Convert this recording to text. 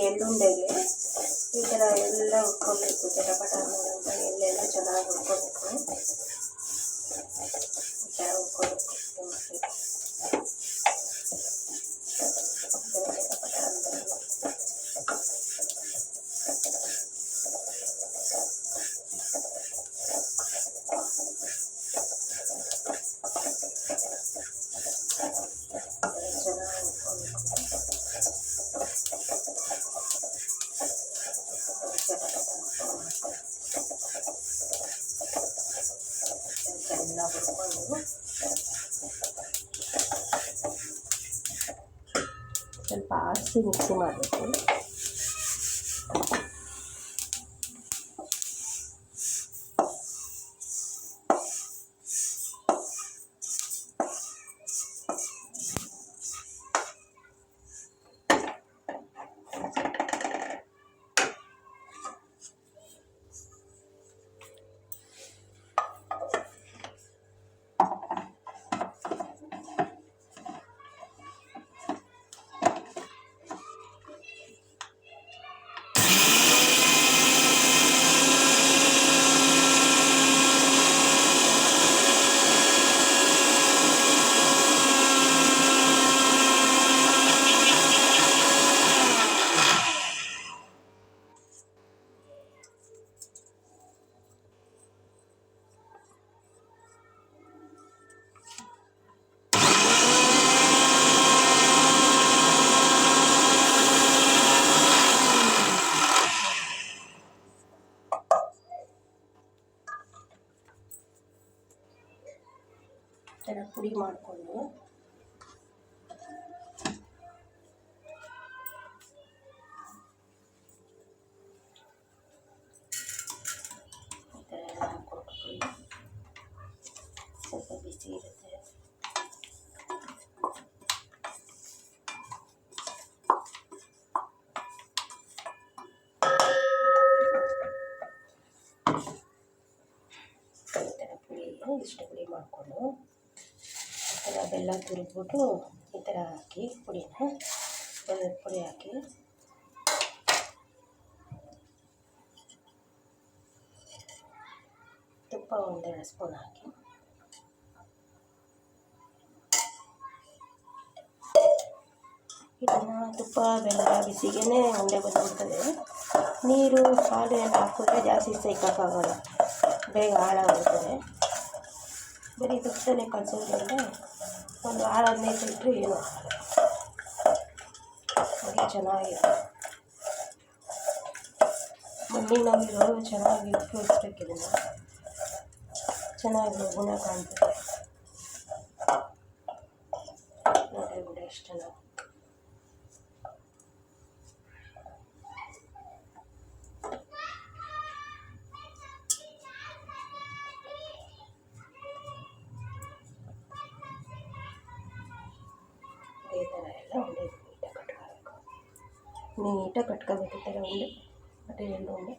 ಎಳ್ಳುಂಡೆಗೆ ಈ ಥರ ಎಲ್ಲ ಹುರ್ಕೊಬೇಕು ಚಟಪಟ ಅನ್ನೋದಂತ ಎಳ್ಳೆಲ್ಲ ಚೆನ್ನಾಗಿ ಹುರ್ಕೋಬೇಕು ಈ ಥರ ಹುರ್ಕೋಬೇಕು ಚೆನ್ನಾಗಿ ಹುರ್ಕೊಂಡು ಸ್ವಲ್ಪ ಆರಿಸಿ ಮಿಕ್ಸಿ ಥರ ಪುಡಿ ಮಾಡಿಕೊಂಡು. ಸ್ವಲ್ಪ ಬಿಸಿ ಇರುತ್ತೆ. ಇಷ್ಟು ಪುಡಿ ಮಾಡಿಕೊಂಡು. ಈ ಬೆಲ್ಲ ತುರಿದ್ಬಿಟ್ಟು ಈ ಥರ ಹಾಕಿ ಪುಡಿನ ಬೆಲ್ಲದ ಪುಡಿ ಹಾಕಿ. ತುಪ್ಪ ಒಂದೆರಡು ಸ್ಪೂನ್ ಹಾಕಿ. ಇದನ್ನು ತುಪ್ಪ, ಬೆಲ್ಲ ಬಿಸಿಗೇ ಉಂಡೆ ಬಂದ್ಬಿಡ್ತದೆ ನೀರು ಹಾಲು ಎಲ್ಲ ಹಾಕಿದ್ರೆ ಜಾಸ್ತಿ ಸೇಕೋಕ್ಕಾಗಲ್ಲ ಬೇಗ ಹಾಳಾಗುತ್ತದೆ ಬರೀ ತುಪ್ಪದಲ್ಲೇ ಕಲಿಸೋದ್ರಿಂದ ಒಂದು ಆರು ಹದಿನೈದು ಲೀಟ್ರ್ ಏನು. ಹಾಗೆ ಚೆನ್ನಾಗಿದೆ. ಚೆನ್ನಾಗಿ ಉಪಯೋಗಿಸ್ಬೇಕು ಚೆನ್ನಾಗಿ ಗುಣ ಕಾಣ್ತದೆ. ನೋಡಿ ಬಿಡಿ ಎಷ್ಟು ಚೆನ್ನಾಗಿ ఉండేది నీట్గా కట్టుకోబెట్టి నీట్గా కట్టుకోబెట్టి ఉండే అటు రెండు ఉండే